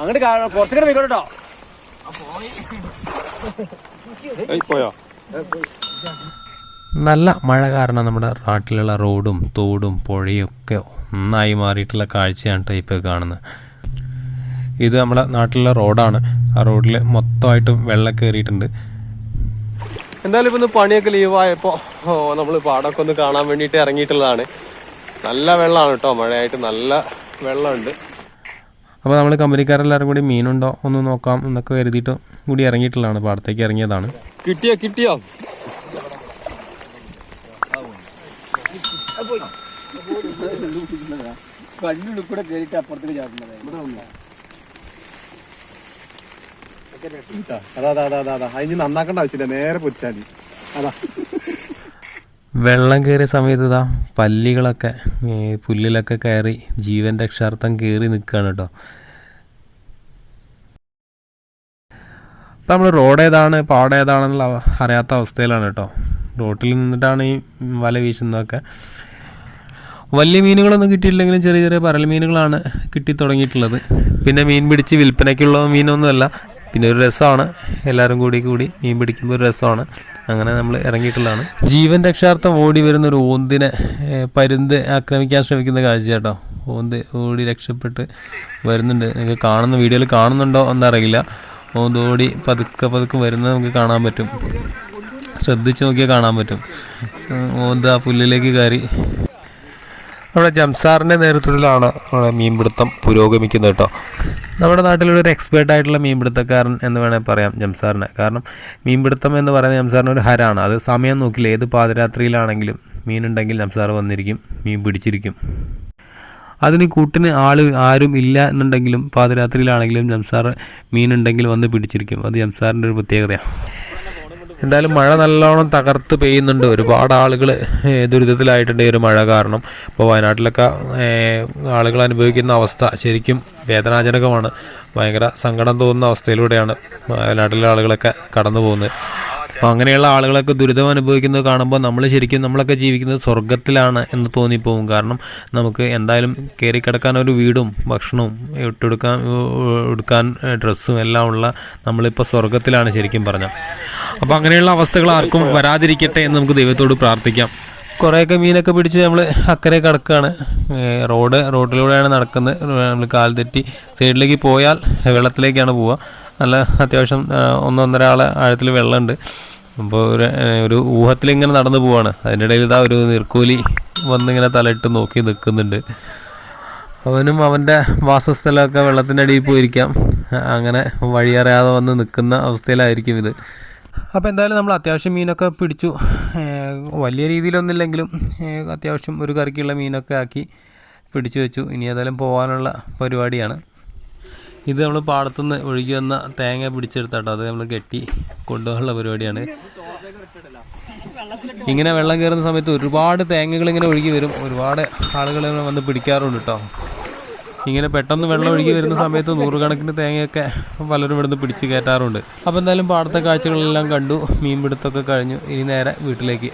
അങ്ങോട്ട് പുറത്തേക്ക് പോയിക്കോട്ടോ പോയോ? നല്ല മഴ കാരണം നമ്മുടെ നാട്ടിലുള്ള റോഡും തോടും പുഴയും ഒക്കെ ഒന്നായി മാറിയിട്ടുള്ള കാഴ്ചയാണ് ടൈപ്പ് ഇപ്പോൾ കാണുന്നത്. ഇത് നമ്മുടെ നാട്ടിലുള്ള റോഡാണ്. ആ റോഡിൽ മൊത്തമായിട്ടും വെള്ളം കയറിയിട്ടുണ്ട്. എന്തായാലും ഇപ്പൊ പണിയൊക്കെ ലീവായപ്പോ ഓ നമ്മൾ പാടമൊക്കെ ഒന്ന് കാണാൻ വേണ്ടിയിട്ട് ഇറങ്ങിയിട്ടുള്ളതാണ്. നല്ല വെള്ളമാണ് കേട്ടോ മഴയായിട്ട് നല്ല വെള്ളമുണ്ട്. അപ്പോൾ നമ്മൾ കമ്പനിക്കാരെല്ലാവരും കൂടി മീനുണ്ടോ ഒന്ന് നോക്കാം എന്നൊക്കെ കരുതിയിട്ട് കൂടി ഇറങ്ങിയിട്ടുള്ളതാണ്. പാടത്തേക്ക് ഇറങ്ങിയതാണ്. കിട്ടിയോ കിട്ടിയോ? കല്ലുള്ളിൽ കൂടെ കയറിയിട്ട് അപ്പുറത്തേക്ക് ചാടുന്നത്. അതാ അതാ അതാ അതാ അതാ. അതിന് നന്നാക്കേണ്ട ആവശ്യമില്ല നേരെ പൊരിച്ചാൽ അതാ. വെള്ളം കയറിയ സമയത്ത് ഇതാ പല്ലികളൊക്കെ പുല്ലിലൊക്കെ കയറി ജീവൻ രക്ഷാർത്ഥം കയറി നിൽക്കുകയാണ് കേട്ടോ. നമ്മൾ റോഡ് ഏതാണ് പാടം ഏതാണെന്നുള്ള അറിയാത്ത അവസ്ഥയിലാണ് കേട്ടോ. റോട്ടിൽ നിന്നിട്ടാണ് ഈ വല വീശുന്നതൊക്കെ. വലിയ മീനുകളൊന്നും കിട്ടിയിട്ടില്ലെങ്കിലും ചെറിയ ചെറിയ പരൽ മീനുകളാണ് കിട്ടി തുടങ്ങിയിട്ടുള്ളത്. പിന്നെ മീൻ പിടിച്ച് വിൽപ്പനയ്ക്കുള്ള മീനൊന്നുമല്ല. പിന്നെ ഒരു രസമാണ്. എല്ലാവരും കൂടി കൂടി മീൻ പിടിക്കുമ്പോൾ ഒരു രസമാണ്. അങ്ങനെ നമ്മൾ ഇറങ്ങിയിട്ടുള്ളതാണ്. ജീവൻ രക്ഷാർത്ഥം ഓടി വരുന്ന ഒരു ഓന്തിനെ പരുന്ത് ആക്രമിക്കാൻ ശ്രമിക്കുന്ന കാഴ്ച കേട്ടോ. ഓന്ത് ഓടി രക്ഷപ്പെട്ട് വരുന്നുണ്ട്. നിങ്ങൾക്ക് കാണുന്ന വീഡിയോയിൽ കാണുന്നുണ്ടോ എന്നറിയില്ല. ഓന്ത് ഓടി പതുക്കെ പതുക്കെ വരുന്നത് നമുക്ക് കാണാൻ പറ്റും. ശ്രദ്ധിച്ച് നോക്കിയാൽ കാണാൻ പറ്റും. ഓന്ത് ആ പുല്ലിലേക്ക് കയറി. നമ്മുടെ ജംസാറിന്റെ നേതൃത്വത്തിലാണ് നമ്മുടെ മീൻപിടുത്തം പുരോഗമിക്കുന്നത് കേട്ടോ. നമ്മുടെ നാട്ടിലൊരു എക്സ്പേർട്ട് ആയിട്ടുള്ള മീൻപിടുത്തക്കാരൻ എന്ന് വേണമെങ്കിൽ പറയാം ജംസാറിനെ. കാരണം മീൻപിടുത്തം എന്ന് പറയുന്നത് ജംസാറിന് ഒരു ഹരാണ്. അത് സമയം നോക്കില്ല. ഏത് പാതിരാത്രിയിലാണെങ്കിലും മീനുണ്ടെങ്കിൽ ജംസാർ വന്നിരിക്കും മീൻ പിടിച്ചിരിക്കും. അതിന് കൂട്ടിന് ആൾ ആരും ഇല്ല എന്നുണ്ടെങ്കിലും പാതിരാത്രിയിലാണെങ്കിലും ജംസാർ മീനുണ്ടെങ്കിൽ വന്ന് പിടിച്ചിരിക്കും. അത് ജംസാറിന്റെ ഒരു പ്രത്യേകതയാണ്. എന്തായാലും മഴ നല്ലോണം തകർത്ത് പെയ്യുന്നുണ്ട് ഒരുപാട് ആളുകൾ ദുരിതത്തിലായിട്ടുണ്ട് ഈ ഒരു മഴ കാരണം ഇപ്പോൾ വയനാട്ടിലൊക്കെ ആളുകൾ അനുഭവിക്കുന്ന അവസ്ഥ ശരിക്കും വേദനാജനകമാണ് ഭയങ്കര സങ്കടം തോന്നുന്ന അവസ്ഥയിലൂടെയാണ് വയനാട്ടിലെ ആളുകളൊക്കെ കടന്നു പോകുന്നത് അപ്പോൾ അങ്ങനെയുള്ള ആളുകളൊക്കെ ദുരിതം അനുഭവിക്കുന്നത് കാണുമ്പോൾ നമ്മൾ ശരിക്കും നമ്മളൊക്കെ ജീവിക്കുന്നത് സ്വർഗത്തിലാണ് എന്ന് തോന്നിപ്പോവും കാരണം നമുക്ക് എന്തായാലും കയറി കിടക്കാൻ ഒരു വീടും ഭക്ഷണവും ഇട്ടെടുക്കാൻ എടുക്കാൻ ഡ്രസ്സും എല്ലാം ഉള്ള നമ്മളിപ്പോൾ സ്വർഗത്തിലാണ് ശരിക്കും പറഞ്ഞാൽ അപ്പോൾ അങ്ങനെയുള്ള അവസ്ഥകൾ ആർക്കും വരാതിരിക്കട്ടെ എന്ന് നമുക്ക് ദൈവത്തോട് പ്രാർത്ഥിക്കാം. കുറേയൊക്കെ മീനൊക്കെ പിടിച്ച് നമ്മൾ അക്കരെ കിടക്കുകയാണ് റോഡ് റോഡിലൂടെയാണ് നടക്കുന്നത്. നമ്മൾ കാൽ തെറ്റി സൈഡിലേക്ക് പോയാൽ വെള്ളത്തിലേക്കാണ് പോവുക. നല്ല അത്യാവശ്യം ഒന്നൊന്നര ആളെ ആഴത്തിൽ വെള്ളമുണ്ട്. അപ്പോൾ ഒരു ഒരു ഊഹത്തിൽ ഇങ്ങനെ നടന്നു പോവാണ്. അതിന്റെ ഇടയിൽ ഇതാ ഒരു നീർക്കോലി വന്നിങ്ങനെ തലയിട്ട് നോക്കി നിൽക്കുന്നുണ്ട്. അവനും അവന്റെ വാസസ്ഥലമൊക്കെ വെള്ളത്തിന്റെ അടിയിൽ പോയിരിക്കാം. അങ്ങനെ വഴിയറിയാതെ വന്ന് നിൽക്കുന്ന അവസ്ഥയിലായിരിക്കും ഇത്. അപ്പോൾ എന്തായാലും നമ്മൾ അത്യാവശ്യം മീനൊക്കെ പിടിച്ചു. വലിയ രീതിയിലൊന്നുമില്ലെങ്കിലും അത്യാവശ്യം ഒരു കറിക്കുള്ള മീനൊക്കെ ആക്കി പിടിച്ചു വെച്ചു. ഇനി ഏതായാലും പോകാനുള്ള പരിപാടിയാണ്. ഇത് നമ്മൾ പാടത്തുനിന്ന് ഒഴുകി വന്ന തേങ്ങ പിടിച്ചെടുത്താട്ടോ. അത് നമ്മൾ കെട്ടി കൊണ്ടുപോകാനുള്ള പരിപാടിയാണ്. ഇങ്ങനെ വെള്ളം കയറുന്ന സമയത്ത് ഒരുപാട് തേങ്ങകൾ ഇങ്ങനെ ഒഴുകി വരും. ഒരുപാട് ആളുകൾ വന്ന് പിടിക്കാറുണ്ട് കേട്ടോ ഇങ്ങനെ പെട്ടെന്ന് വെള്ളം ഒഴുകി വരുന്ന സമയത്ത് നൂറുകണക്കിന് തേങ്ങയൊക്കെ പലരും ഇവിടുന്ന് പിടിച്ച് കയറ്റാറുണ്ട്. അപ്പോൾ എന്തായാലും പാടത്തെ കാഴ്ചകളെല്ലാം കണ്ടു. മീൻ പിടുത്തമൊക്കെ കഴിഞ്ഞു. ഇനി നേരെ വീട്ടിലേക്ക്.